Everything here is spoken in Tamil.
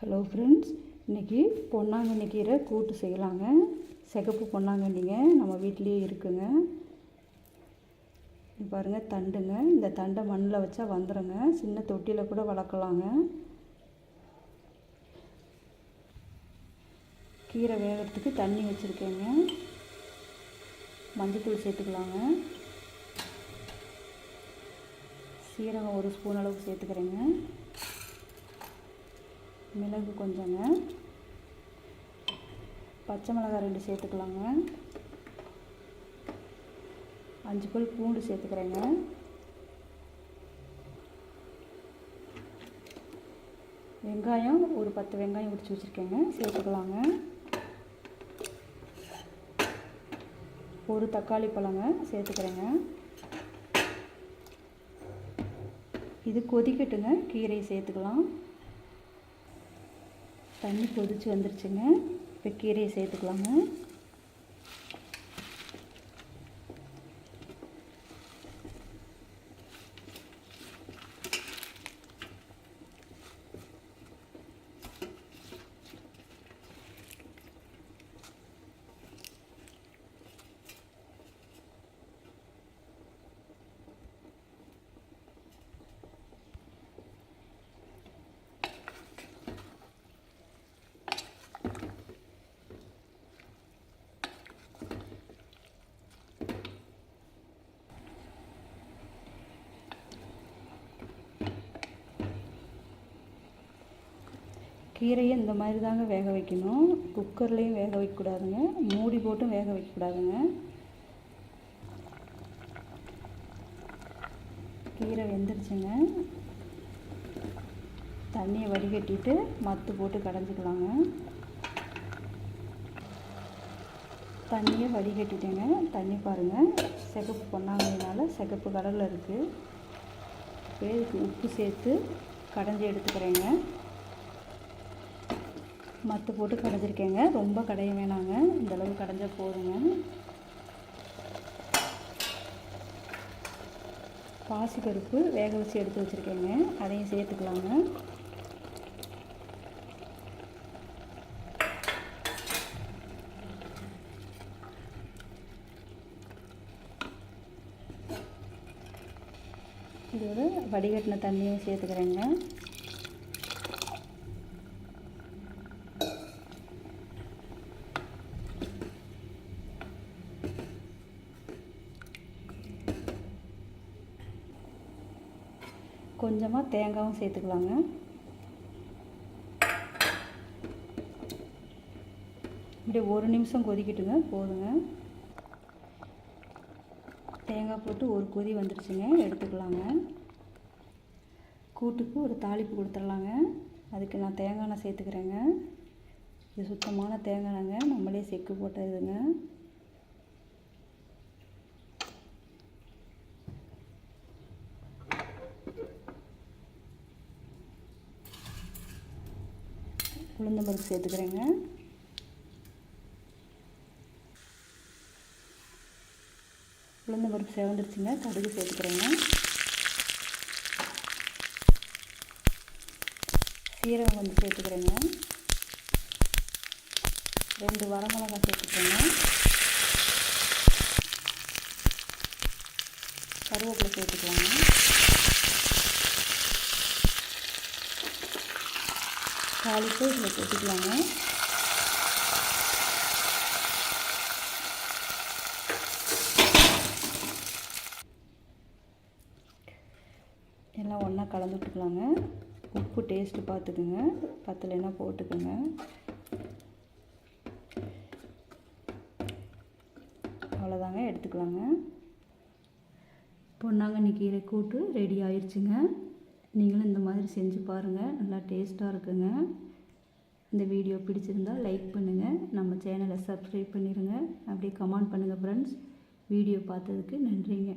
ஹலோ ஃப்ரெண்ட்ஸ் இன்றைக்கி பொன்னாங்கண்ணி கீரை கூட்டு செய்யலாங்க. சிகப்பு பொன்னாங்கண்ணிங்க நம்ம வீட்லேயே இருக்குங்க. பாருங்கள் தண்டுங்க. இந்த தண்டை மண்ணில் வச்சா வந்துடுங்க சின்ன தொட்டியில் கூட வளர்க்கலாங்க. கீரை வேகிறதுக்கு தண்ணி வச்சுருக்கேங்க. மஞ்சத்தூள் சேர்த்துக்கலாங்க. சீரகம் ஒரு ஸ்பூன் அளவுக்கு சேர்த்துக்கிறேங்க. மிளகு கொஞ்சங்க. பச்சை மிளகாய் ரெண்டு சேர்த்துக்கலாங்க. அஞ்சு பல் பூண்டு சேர்த்துக்கிறேங்க. வெங்காயம் ஒரு பத்து வெங்காயம் உடிச்சு வச்சுருக்கேங்க. சேர்த்துக்கலாங்க. ஒரு தக்காளி பழங்க சேர்த்துக்கிறேங்க. இது கொதிக்கட்டுங்க. கீரையை சேர்த்துக்கலாம். தண்ணி கொதிச்சு வந்துருச்சுங்க. இப்போ கீரையை சேர்த்துக்கலாங்க. கீரையை இந்த மாதிரி தாங்க வேக வைக்கணும். குக்கர்லேயும் வேக வைக்கக்கூடாதுங்க. மூடி போட்டும் வேக வைக்கக்கூடாதுங்க. கீரை வெந்துருச்சுங்க. தண்ணியை வடிகட்டிட்டு மத்து போட்டு கடைஞ்சிக்கலாங்க. தண்ணியை வடிகட்டிட்டேங்க. தண்ணி பாருங்கள் சிகப்பு பொன்னாங்கனால சிகப்பு கடலில் இருக்குது இதுக்கு உப்பு சேர்த்து கடைஞ்சி எடுத்துக்கிறேங்க. மத்து போட்டு கடைஞ்சிருக்கேங்க. ரொம்ப கடைய வேணாங்க. இந்தளவு கடைஞ்சால் போதுங்க. பாசிப்பருப்பு வேக வச்சு எடுத்து வச்சுருக்கேங்க. அதையும் சேர்த்துக்கலாங்க. இதோட வடிகட்டின தண்ணியும் சேர்த்துக்கிறேங்க. கொஞ்சமாக தேங்காயும் சேர்த்துக்கலாங்க. இப்படி ஒரு நிமிஷம் கொதிக்கட்டுங்க போதுங்க. தேங்காய் போட்டு ஒரு கொதி வந்துருச்சுங்க எடுத்துக்கலாங்க. கூட்டுக்கு ஒரு தாளிப்பு கொடுத்துடலாங்க. அதுக்கு நான் தேங்காய் எண்ணெய் சேர்த்துக்கிறேங்க. இது சுத்தமான தேங்காய் எண்ணெய்ங்க நம்மளே செக்கு போட்டதுங்க. உளுந்தம்பருப்பு சேர்த்துக்கிறேங்க. உளுந்தம்பருப்பு செவந்துருச்சுங்க கடுகு சேர்த்துக்கிறேங்க. சீரகம் வந்து சேர்த்துக்கிறேங்க. ரெண்டு வரமிளகாய் சேர்த்துக்கிறேங்க. கருவேப்பிலை சேர்த்துக்கலாங்க. தாளிப்பு இதில் போட்டுக்கலாங்க. எல்லாம் ஒன்றா கலந்து விட்டுக்கலாங்க. உப்பு டேஸ்ட்டு பார்த்துக்குங்க. பத்தலைன்னா போட்டுக்கோங்க. அவ்வளோதாங்க எடுத்துக்கலாங்க. பொன்னாங்கண்ணி கீரை கூட்டு ரெடி ஆயிடுச்சுங்க நீங்களும் இந்த மாதிரி செஞ்சு பாருங்கள் நல்லா டேஸ்ட்டாக இருக்குங்க. இந்த வீடியோ பிடிச்சிருந்தால் லைக் பண்ணுங்கள் நம்ம சேனலை சப்ஸ்கிரைப் பண்ணிடுங்க அப்படியே கமெண்ட் பண்ணுங்கள் ஃப்ரெண்ட்ஸ் வீடியோ பார்த்ததுக்கு நன்றிங்க.